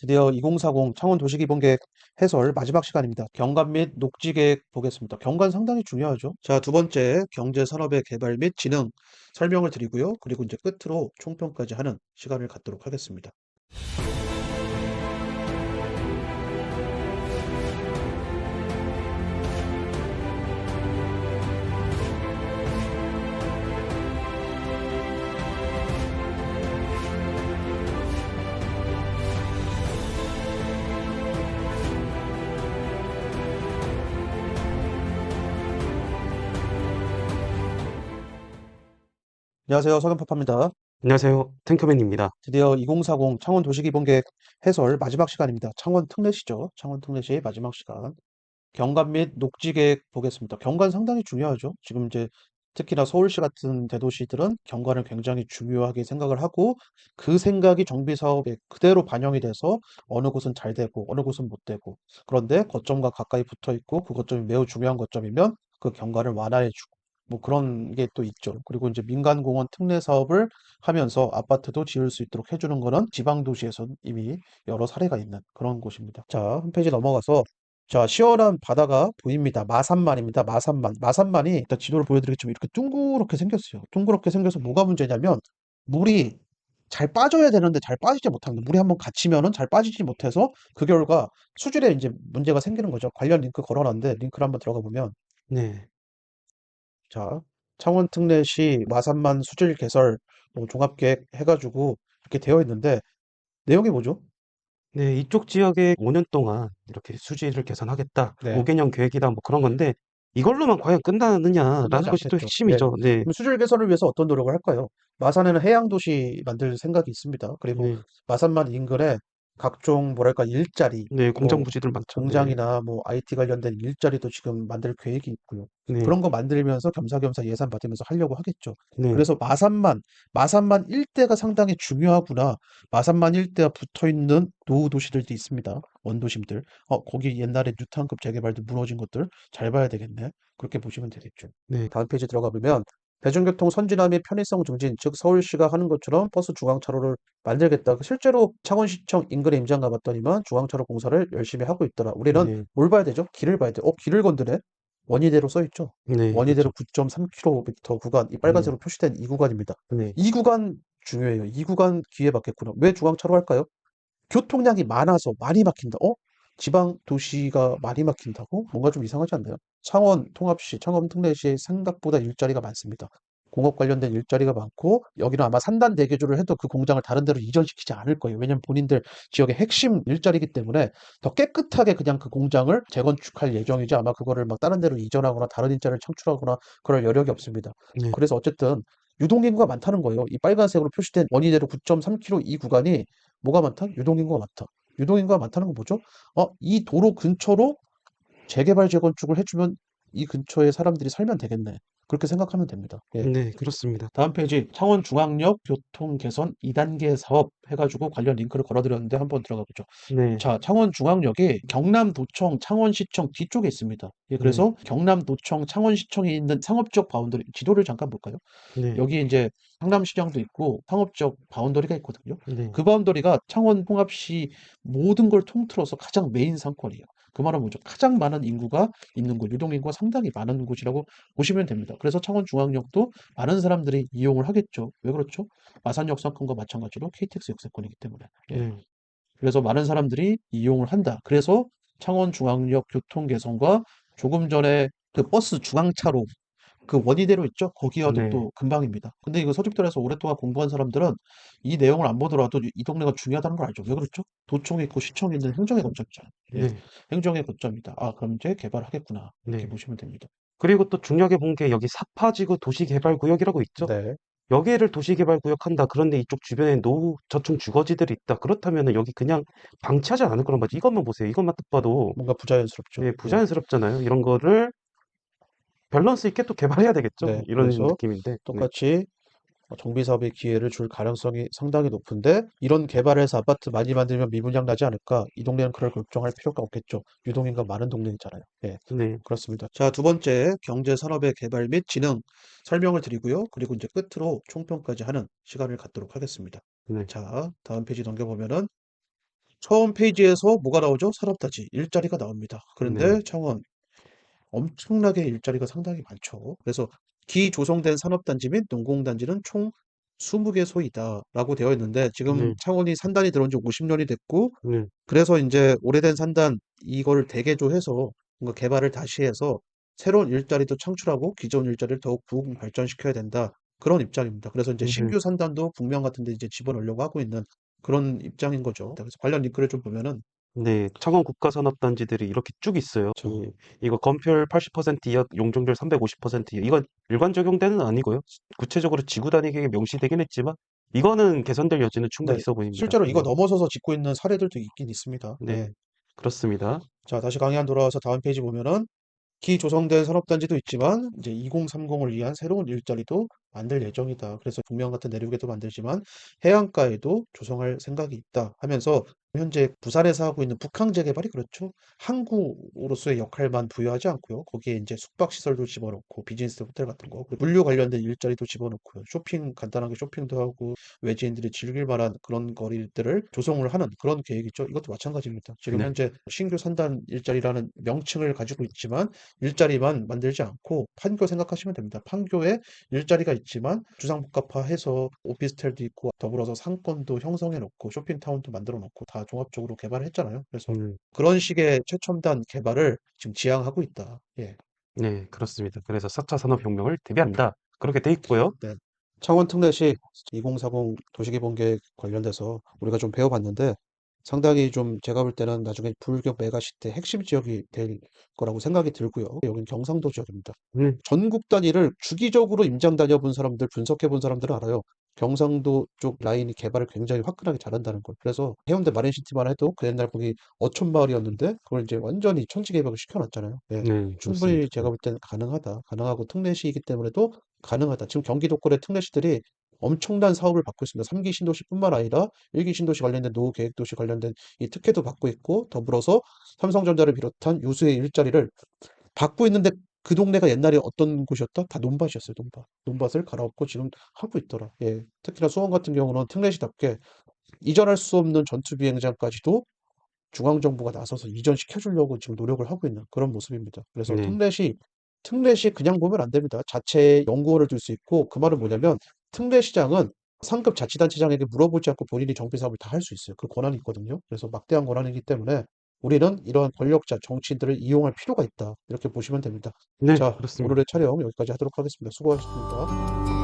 드디어 2040 창원 도시기본계획 해설 마지막 시간입니다. 경관 및 녹지계획 보겠습니다. 경관 상당히 중요하죠. 자, 두 번째 경제 산업의 개발 및 진흥 설명을 드리고요. 그리고 이제 끝으로 총평까지 하는 시간을 갖도록 하겠습니다. 안녕하세요. 서경파파입니다. 안녕하세요. 탱크맨입니다. 드디어 2040 창원 도시기본계획 해설 마지막 시간입니다. 창원 특례시죠. 창원 특례시 마지막 시간. 경관 및 녹지계획 보겠습니다. 경관 상당히 중요하죠. 지금 이제 특히나 서울시 같은 대도시들은 경관을 굉장히 중요하게 생각을 하고 그 생각이 정비 사업에 그대로 반영이 돼서 어느 곳은 잘 되고 어느 곳은 못 되고 그런데 거점과 가까이 붙어 있고 그 거점이 매우 중요한 거점이면 그 경관을 완화해 주고 뭐 그런 게 또 있죠. 그리고 이제 민간공원 특례 사업을 하면서 아파트도 지을 수 있도록 해주는 거는 지방 도시에서 이미 여러 사례가 있는 그런 곳입니다. 자, 한 페이지 넘어가서 자, 시원한 바다가 보입니다. 마산만입니다. 마산만. 마산만이 일단 지도를 보여드리겠지만 이렇게 둥그렇게 생겼어요. 둥그렇게 생겨서 뭐가 문제냐면 물이 잘 빠져야 되는데 잘 빠지지 못합니다. 물이 한번 갇히면은 잘 빠지지 못해서 그 결과 수질에 이제 문제가 생기는 거죠. 관련 링크 걸어놨는데 링크를 한번 들어가 보면 네. 자, 창원 특례시 마산만 수질 개설 뭐 종합계획 해가지고 이렇게 되어 있는데 내용이 뭐죠? 네, 이쪽 지역에 5년 동안 이렇게 수질을 개선하겠다. 네. 5개년 계획이다. 뭐 그런 건데 이걸로만 과연 끝나느냐라는 것이 또 않겠죠. 핵심이죠. 네. 그럼 수질 개선을 위해서 어떤 노력을 할까요? 마산에는 해양 도시 만들 생각이 있습니다. 그리고 네. 마산만 인근에 각종 뭐랄까 일자리, 네, 공장 뭐 부지들 많죠. 네. 공장이나 뭐 IT 관련된 일자리도 지금 만들 계획이 있고요. 네. 그런 거 만들면서 겸사겸사 예산 받으면서 하려고 하겠죠. 네. 그래서 마산만, 마산만 일대가 상당히 중요하구나. 마산만 일대와 붙어 있는 노후 도시들도 있습니다. 원도심들. 어, 거기 옛날에 뉴타운급 재개발도 무너진 것들 잘 봐야 되겠네. 그렇게 보시면 되겠죠. 네. 다음 페이지 들어가 보면 대중교통 선진화 및 편의성 증진, 즉 서울시가 하는 것처럼 버스 중앙차로를 만들겠다. 실제로 창원시청 인근에 임장 가봤더니만 중앙차로 공사를 열심히 하고 있더라. 우리는 네. 뭘 봐야 되죠? 길을 봐야 돼. 어, 길을 건드네. 원희대로 써 있죠. 네. 원희대로 9.3km 구간, 이 빨간색으로 음. 표시된 이 구간입니다. 네. 이 구간 중요해요. 이 구간 기회 받겠구나. 왜 중앙차로 할까요? 교통량이 많아서 많이 막힌다. 어? 지방 도시가 많이 막힌다고? 뭔가 좀 이상하지 않나요? 창원 통합시, 창원 특례시에 생각보다 일자리가 많습니다. 공업 관련된 일자리가 많고 여기는 아마 산단 대교조를 해도 그 공장을 다른 데로 이전시키지 않을 거예요. 왜냐면 본인들 지역의 핵심 일자리이기 때문에 더 깨끗하게 그냥 그 공장을 재건축할 예정이지 아마 그거를 막 다른 데로 이전하거나 다른 일자리를 창출하거나 그럴 여력이 없습니다. 네. 그래서 어쨌든 유동인구가 많다는 거예요. 이 빨간색으로 표시된 원희대로 9.3km 이 구간이 뭐가 많다? 유동인구가 많다. 유동인구가 많다는 건 뭐죠? 어, 이 도로 근처로 재개발 재건축을 해주면 이 근처에 사람들이 살면 되겠네. 그렇게 생각하면 됩니다. 예. 네, 그렇습니다. 다음 페이지 창원 중앙역 교통 개선 2단계 사업 해가지고 관련 링크를 걸어드렸는데 한번 들어가 보죠. 네. 자, 창원 중앙역이 경남도청, 창원시청 뒤쪽에 있습니다. 예, 그래서 경남도청, 창원시청에 있는 상업적 바운더리 지도를 잠깐 볼까요? 네. 여기 이제 상남시장도 있고 상업적 바운더리가 있거든요. 네. 그 바운더리가 창원 통합시 모든 걸 통틀어서 가장 메인 상권이에요. 그 말은 뭐죠? 가장 많은 인구가 있는 곳, 유동인구가 상당히 많은 곳이라고 보시면 됩니다. 그래서 창원중앙역도 많은 사람들이 이용을 하겠죠. 왜 그렇죠? 마산역 상권과 마찬가지로 KTX 역세권이기 때문에. 예. 네. 그래서 많은 사람들이 이용을 한다. 그래서 창원중앙역 교통 개선과 조금 전에 그 버스 중앙차로 그 원희대로 있죠? 거기와도 네. 또 금방입니다. 근데 이거 서쪽들에서 오랫동안 공부한 사람들은 이 내용을 안 보더라도 이- 이 동네가 중요하다는 걸 알죠. 왜 그렇죠? 도청이 있고 시청이 있는 행정의 거점이잖아요. 예. 네. 행정의 거점이다. 아, 그럼 이제 개발하겠구나. 이렇게 네. 보시면 됩니다. 그리고 또 중요하게 본 게 여기 사파지구 도시개발구역이라고 있죠. 네. 여기를 도시개발구역 한다. 그런데 이쪽 주변에 노후 저층 주거지들이 있다. 그렇다면은 여기 그냥 방치하지 않을 거란 말이죠. 이것만 보세요. 이것만 딱 봐도 뭔가 부자연스럽죠. 예, 예. 부자연스럽잖아요. 이런 거를 밸런스 있게 또 개발해야 되겠죠. 네, 이런 그래서 느낌인데. 네. 똑같이 어, 정비 사업의 기회를 줄 가능성이 상당히 높은데 이런 개발해서 아파트 많이 만들면 미분양 나지 않을까? 이 동네는 그럴 걱정할 필요가 없겠죠. 유동인구가 많은 동네잖아요. 예. 네. 그렇습니다. 자, 두 번째 경제 산업의 개발 및 진흥 설명을 드리고요. 그리고 이제 끝으로 총평까지 하는 시간을 갖도록 하겠습니다. 네. 자, 다음 페이지 넘겨보면은 처음 페이지에서 뭐가 나오죠? 산업단지 일자리가 나옵니다. 그런데 네. 창원 엄청나게 일자리가 상당히 많죠. 그래서 기조성된 산업단지 및 농공단지는 총 20개 소이다라고 되어 있는데 지금 네. 창원이 산단이 들어온 지 50년이 됐고 네. 그래서 이제 오래된 산단 이거를 대개조해서 뭔가 개발을 다시 해서 새로운 일자리도 창출하고 기존 일자리를 더욱 부흥 발전시켜야 된다. 그런 입장입니다. 그래서 이제 네. 신규 산단도 북면 같은 데 이제 집어넣으려고 하고 있는 그런 입장인 거죠. 그래서 관련 링크를 좀 보면은 네. 창원 국가산업단지들이 이렇게 쭉 있어요. 자, 예. 이거 건폐율 80% 이하, 용적률 350% 이하. 이건 일반 적용대는 아니고요. 구체적으로 지구 단위 계획에 명시되긴 했지만 이거는 개선될 여지는 충분히 네, 있어 보입니다. 실제로 이거 네. 넘어서서 짓고 있는 사례들도 있긴 있습니다. 네. 네. 그렇습니다. 자, 다시 강의 안 돌아와서 다음 페이지 보면은 기 조성된 산업단지도 있지만 이제 2030을 위한 새로운 일자리도 만들 예정이다. 그래서 북면 같은 내륙에도 만들지만 해안가에도 조성할 생각이 있다 하면서 현재 부산에서 하고 있는 북항 재개발이 그렇죠. 항구로서의 역할만 부여하지 않고요. 거기에 이제 숙박 시설도 집어넣고 비즈니스 호텔 같은 거, 물류 관련된 일자리도 집어넣고요. 쇼핑 간단하게 쇼핑도 하고 외지인들이 즐길 만한 그런 거리들을 조성을 하는 그런 계획이죠. 이것도 마찬가지입니다. 지금 네. 현재 신규 산단 일자리라는 명칭을 가지고 있지만 일자리만 만들지 않고 판교 생각하시면 됩니다. 판교에 일자리가 있지만 주상복합화해서 오피스텔도 있고 더불어서 상권도 형성해 놓고 쇼핑타운도 만들어 놓고 다 종합적으로 개발을 했잖아요. 그래서 음. 그런 식의 최첨단 개발을 지금 지향하고 있다. 예. 네, 그렇습니다. 그래서 4차 산업혁명을 대비한다. 그렇게 돼 있고요. 네. 창원 특례시 2040 도시개발 계획 관련돼서 우리가 좀 배워봤는데 상당히 좀 제가 볼 때는 나중에 불격 메가시티 핵심 지역이 될 거라고 생각이 들고요. 여긴 경상도 지역입니다. 음. 전국 단위를 주기적으로 임장 다녀본 사람들, 분석해 본 사람들은 알아요. 경상도 쪽 라인이 개발을 굉장히 화끈하게 잘한다는 걸. 그래서 해운대 마린시티만 해도 그 옛날 거기 어촌 마을이었는데 그걸 이제 완전히 천지 개발을 시켜놨잖아요. 예. 네, 충분히 그렇습니다. 제가 볼 때는 가능하다. 가능하고 특례시이기 때문에도 가능하다. 지금 경기도권의 특례시들이 엄청난 사업을 받고 있습니다. 3기 신도시뿐만 아니라 1기 신도시 관련된 노후 계획 도시 관련된 이 특혜도 받고 있고 더불어서 삼성전자를 비롯한 유수의 일자리를 받고 있는데 그 동네가 옛날에 어떤 곳이었다? 다 논밭이었어요, 논밭. 논밭을 갈아엎고 지금 하고 있더라. 예. 특히나 수원 같은 경우는 특례시답게 이전할 수 없는 전투 비행장까지도 중앙정부가 나서서 이전시켜주려고 지금 노력을 하고 있는 그런 모습입니다. 그래서 네. 특례시, 특례시 그냥 보면 안 됩니다. 자체 연구원을 둘 수 있고 그 말은 뭐냐면 특례시장은 상급 자치단체장에게 물어보지 않고 본인이 정비 사업을 다 할 수 있어요. 그 권한이 있거든요. 그래서 막대한 권한이기 때문에 우리는 이러한 권력자, 정치인들을 이용할 필요가 있다. 이렇게 보시면 됩니다. 네, 자, 그렇습니다. 오늘의 촬영 여기까지 하도록 하겠습니다. 수고하셨습니다.